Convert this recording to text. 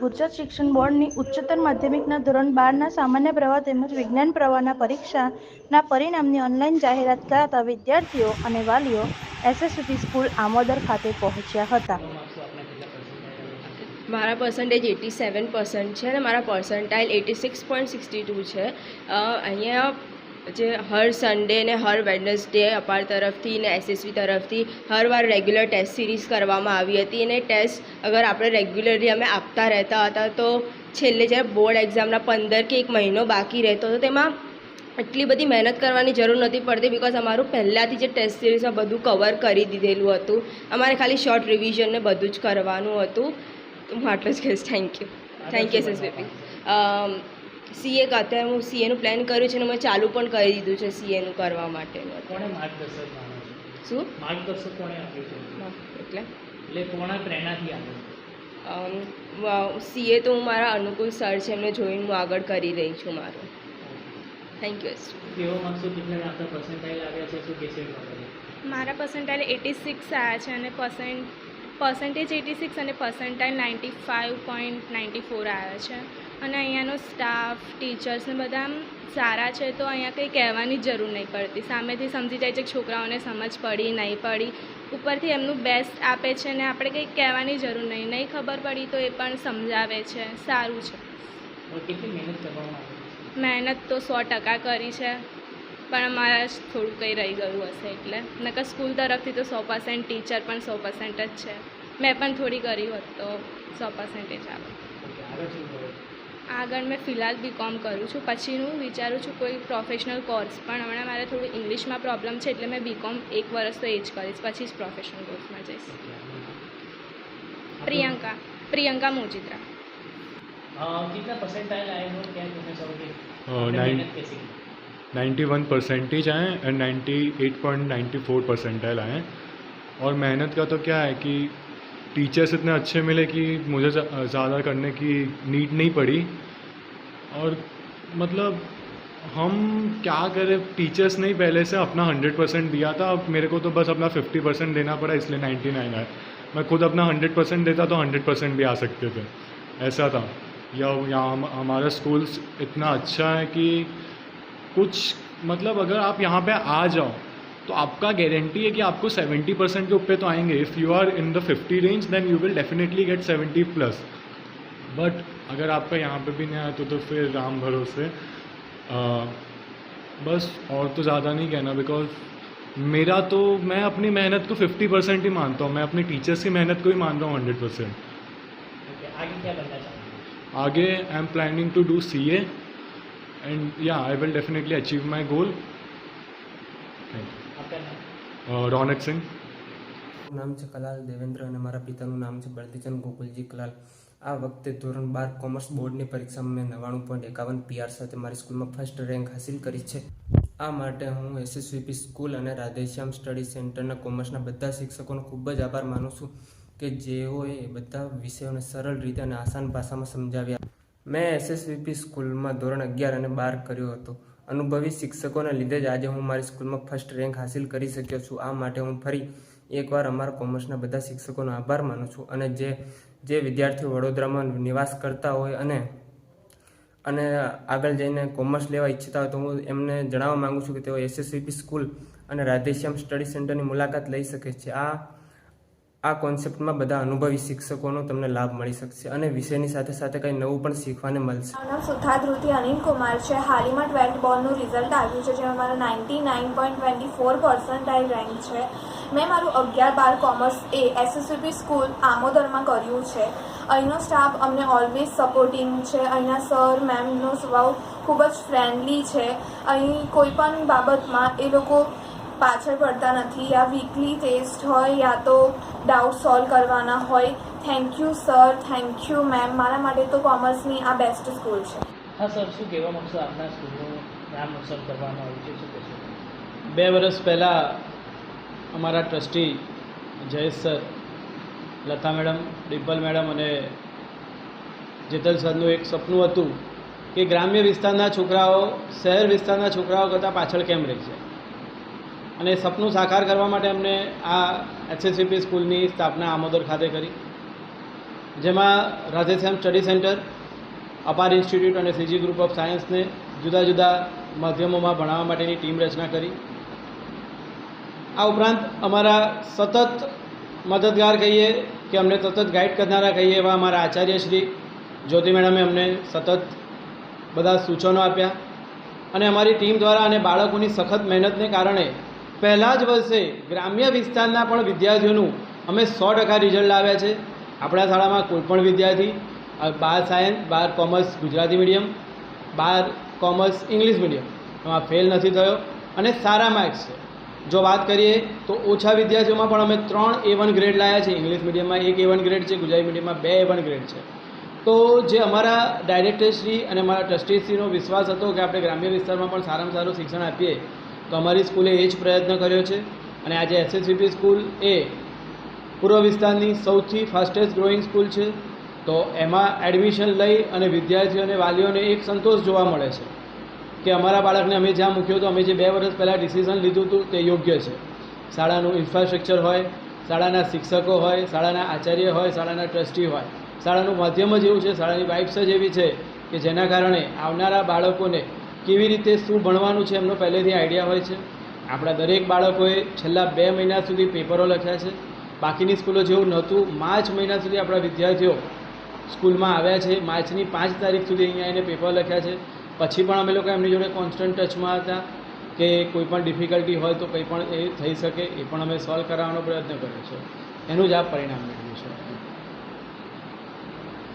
ગુજરાત શિક્ષણ બોર્ડની ઉચ્ચતર માધ્યમિકના ધોરણ બારના સામાન્ય પ્રવાહ તેમજ વિજ્ઞાન પ્રવાહના પરીક્ષાના પરિણામની ઓનલાઈન જાહેરાત કરાતા વિદ્યાર્થીઓ અને વાલીઓ એસએસવીપી સ્કૂલ આમોદર ખાતે પહોંચ્યા હતા. મારા પર્સન્ટેજ એટી સેવન પર્સન્ટ છે અને મારા percentile eighty six point sixty two છે. અહીંયા જે હર સન્ડે ને હર વેડનસડે અપાર તરફથી ને એસએસવી તરફથી હર વાર રેગ્યુલર ટેસ્ટ સિરીઝ કરવામાં આવી હતી. અને ટેસ્ટ અગર આપણે રેગ્યુલરલી અમે આપતા રહેતા હતા તો છેલ્લે જ્યારે બોર્ડ એક્ઝામના પંદર કે એક મહિનો બાકી રહેતો હતો તેમાં એટલી બધી મહેનત કરવાની જરૂર નથી પડતી બિકોઝ અમારું પહેલાંથી જે ટેસ્ટ સિરીઝમાં બધું કવર કરી દીધેલું હતું. અમારે ખાલી શોર્ટ રિવિઝન ને બધું જ કરવાનું હતું. તો હું આટલું જ કહીશ. Thank you thank you SSBP CA અત્યારે હું સીએનું પ્લાન કર્યું છે અને મેં ચાલુ પણ કરી દીધું છે સીએનું કરવા માટેનું કોણે માર્ગદર્શક શું? માર્ગદર્શક કોણે આપ્યું છે? એટલે? એટલે કોણે પ્રેરણાથી આવ્યું સીએ તો હું મારા અનુકૂળ સર છે એમને જોઈને હું આગળ કરી રહી છું મારું. થેન્ક યુ કેવો માગશો કેટલા આપણા પર્સન્ટાઇલ આવ્યા છે શું કહેશે મારા પર્સન્ટાઇલ એટી સિક્સ આવ્યા છે અને પર્સન્ટ પર્સન્ટેજ એટી સિક્સ અને percentile ninety five point ninety four આવ્યા છે. અને અહીંયાનો સ્ટાફ ટીચર્સને બધા સારા છે તો અહીંયા કંઈ કહેવાની જરૂર નહીં પડતી. સામેથી સમજી જાય છે કે છોકરાઓને સમજ પડી નહીં પડી. ઉપરથી એમનું બેસ્ટ આપે છે ને આપણે કંઈ કહેવાની જરૂર નહીં. નહીં ખબર પડી તો એ પણ સમજાવે છે. સારું છે. મહેનત તો સો ટકા કરી છે. પણ અમારા થોડું કંઈ રહી ગયું હશે એટલે. નકર સ્કૂલ તરફથી તો સો પર્સન્ટ ટીચર પણ સો પર્સન્ટ જ છે. મેં પણ થોડી કરી હોત તો સો પર્સન્ટેજ આવે. આગળ મેં ફિલહાલ બી કોમ કરું છું. પછી હું વિચારું છું કોઈ પ્રોફેશનલ કોર્સ પણ હમણાં મારે થોડું ઇંગ્લિશમાં પ્રોબ્લેમ છે એટલે મેં બીકોમ એક વર્ષ તો એ જ કરીશ. પછી જ પ્રોફેશનલ કોર્સમાં જઈશ. પ્રિયંકા. પ્રિયંકા મોજિત્રા કેટલા પર્સન્ટાઇલ આવ્યો ક્યાં તમે સૌથી अ, वन परसेंटेज मेहनत कैसी की 91 परसेंटेज आए एंड 98.94 परसेंटाइल आए। और मेहनत का तो क्या है कि टीचर्स इतने अच्छे मिले कि मुझे ज़्यादा करने की नीड नहीं पड़ी। और मतलब हम क्या करें टीचर्स ने ही पहले से अपना हंड्रेड परसेंट दिया था अब मेरे को तो बस अपना फिफ्टी परसेंट देना पड़ा इसलिए नाइन्टी नाइन आए। मैं खुद अपना हंड्रेड परसेंट देता तो हंड्रेड परसेंट भी आ सकते थे। ऐसा था। या यहाँ हमारा स्कूल इतना अच्छा है कि कुछ मतलब अगर आप यहाँ पे आ जाओ तो आपका गारंटी है कि आपको 70 परसेंट के ऊपर तो आएँगे। If you are in the 50 range then you will definitely get 70 plus but अगर आपका यहाँ पे भी नहीं आया तो तो फिर राम भरोसे। बस और तो ज़्यादा नहीं कहना बिकॉज़ मेरा तो मैं अपनी मेहनत को 50 परसेंट ही मानता हूँ। मैं अपने टीचर्स की मेहनत को ही मान रहा हूँ हंड्रेड परसेंट आगे क्या आगे I am planning to do C A and yeah, I will definitely achieve my goal. Thank you. Uh, Ronak Singh. નામ છે કલાલ દેવેન્દ્ર અને મારા પિતાનું નામ છે બળદીચંદ ગોકુલજી કલાલ આ વખતે ધોરણ બાર કોમર્સ બોર્ડની પરીક્ષામાં મેં નવ્વાણું પોઈન્ટ એકાવન પીઆર સાથે મારી સ્કૂલમાં ફર્સ્ટ રેન્ક હાસિલ કરી છે આ માટે હું એસએસવીપી સ્કૂલ અને રાધેશ્યામ સ્ટડી સેન્ટરના કોમર્સના બધા શિક્ષકોનો ખૂબ જ આભાર માનું છું કે જેઓએ બધા વિષયોને સરળ રીતે અને આસાન ભાષામાં સમજાવ્યા મેં એસએસવીપી સ્કૂલમાં ધોરણ અગિયાર અને બાર કર્યો હતો. અનુભવી શિક્ષકોને લીધે જ આજે હું મારી સ્કૂલમાં ફર્સ્ટ રેન્ક હાસિલ કરી શક્યો છું. આ માટે હું ફરી એકવાર અમારા કોમર્સના બધા શિક્ષકોનો આભાર માનું છું અને જે જે વિદ્યાર્થીઓ વડોદરામાં નિવાસ કરતા હોય અને અને આગળ જઈને કોમર્સ લેવા ઈચ્છતા હોય તો હું એમને જણાવવા માગું છું કે તેઓ એસએસવીપી સ્કૂલ અને રાધેશ્યામ સ્ટડી સેન્ટરની મુલાકાત લઈ શકે છે. આ આ કોન્સેપ્ટમાં બધા અનુભવી શિક્ષકોનો તમને લાભ મળી શકશે અને વિષયની સાથે સાથે કંઈ નવું પણ શીખવાને મળશે. મારું નામ સુથા ધ્રુતિ અનિલ કુમાર છે. હાલમાં ટ્વેલ્થ બોર્ડનું રિઝલ્ટ આવ્યું છે, જેમાં મારો ninety nine point twenty four percentile rank છે. મેં મારું અગિયાર બાર કોમર્સ એ એસએસવીપી સ્કૂલ આમોદરમાં કર્યું છે. અહીંનો સ્ટાફ અમને ઓલવેઝ સપોર્ટિંગ છે. અહીંના સર મેમનો સ્વભાવ ખૂબ જ ફ્રેન્ડલી છે. અહીં કોઈ પણ બાબતમાં એ લોકો પાછળ પડતા નથી. આ વીકલી ટેસ્ટ હોય યા તો ડાઉટ સોલ્વ કરવાના હોય. Thank you sir thank you ma'am મારા માટે તો કોમર્સની આ બેસ્ટ સ્કૂલ છે. હા સર શું કહેવા માગશો? આપના સ્કૂલનું નામ રોશન કરવામાં આવ્યું છે? શું કહેશો? બે વર્ષ પહેલાં અમારા trustee Jayesh sir Lata madam Dimple madam અને જેતલ સરનું એક સપનું હતું કે ગ્રામ્ય વિસ્તારના છોકરાઓ, શહેર વિસ્તારના છોકરાઓ કરતાં પાછળ કેમ રહી છે અને સપનું સાકાર કરવા માટે અમને આ એચએસસીપી સ્કૂલની સ્થાપના આમોદર ખાતે કરી. જેમાં Radheshyam study centre, Apar institute અને સીજી ગ્રુપ ઓફ સાયન્સને જુદા જુદા માધ્યમોમાં ભણાવવા માટેની ટીમ રચના કરી. આ ઉપરાંત અમારા સતત મદદગાર કહીએ કે અમને સતત ગાઈડ કરનારા કહીએ એવા અમારા આચાર્ય શ્રી જ્યોતિ મેડમે અમને સતત બધા સૂચનો આપ્યા. અને અમારી ટીમ દ્વારા અને બાળકોની સખત મહેનતને કારણે પહેલાં જ વર્ષે ગ્રામ્ય વિસ્તારના પણ વિદ્યાર્થીઓનું અમે સો ટકા રિઝલ્ટ લાવ્યા છે. આપણા શાળામાં કોઈપણ વિદ્યાર્થી બાર સાયન્સ બાર કોમર્સ ગુજરાતી મીડિયમ બાર કોમર્સ ઇંગ્લિશ મીડિયમ એમાં ફેલ નથી થયો અને સારા માર્ક્સ છે. જો વાત કરીએ તો ઓછા વિદ્યાર્થીઓમાં પણ અમે ત્રણ એ વન ગ્રેડ લાવ્યા છે. ઇંગ્લિશ મીડિયમમાં એક એ વન ગ્રેડ છે, ગુજરાતી મીડિયમમાં બે એ વન ગ્રેડ છે. તો જે અમારા ડાયરેક્ટરશ્રી અને અમારા ટ્રસ્ટીશ્રીનો વિશ્વાસ હતો કે આપણે ગ્રામ્ય વિસ્તારમાં પણ સારામાં સારું શિક્ષણ આપીએ તો અમારી સ્કૂલે એ જ પ્રયત્ન કર્યો છે અને આજે એસએસવીપી સ્કૂલ એ પૂર્વ વિસ્તારની સૌથી ફાસ્ટેસ્ટ ગ્રોઈંગ સ્કૂલ છે. તો એમાં એડમિશન લઈ અને વિદ્યાર્થીઓને, વાલીઓને એક સંતોષ જોવા મળે છે કે અમારા બાળકને અમે જ્યાં મૂક્યો હતો અમે જે બે વર્ષ પહેલાં ડિસિઝન લીધું હતું તે યોગ્ય છે. શાળાનું ઇન્ફ્રાસ્ટ્રક્ચર હોય, શાળાના શિક્ષકો હોય, શાળાના આચાર્ય હોય, શાળાના ટ્રસ્ટી હોય. શાળાનું માધ્યમ જ એવું છે, શાળાની વાઇબ્સ જ એવી છે કે જેના કારણે આવનારા બાળકોને કેવી રીતે શું ભણવાનું છે એમનો પહેલેથી આઈડિયા હોય છે. આપણા દરેક બાળકોએ છેલ્લા બે મહિના સુધી પેપરો લખ્યા છે. બાકીની સ્કૂલો જેવું નહોતું. માર્ચ મહિના સુધી આપણા વિદ્યાર્થીઓ સ્કૂલમાં આવ્યા છે. માર્ચની પાંચ તારીખ સુધી અહીંયા એને પેપર લખ્યા છે. પછી પણ અમે લોકો એમની જોડે કોન્સ્ટન્ટ ટચમાં હતા કે કોઈ પણ ડિફિકલ્ટી હોય તો કંઈ પણ એ થઈ શકે, એ પણ અમે સોલ્વ કરાવવાનો પ્રયત્ન કર્યો છે. એનું જ આ પરિણામ મેળવ્યું છે.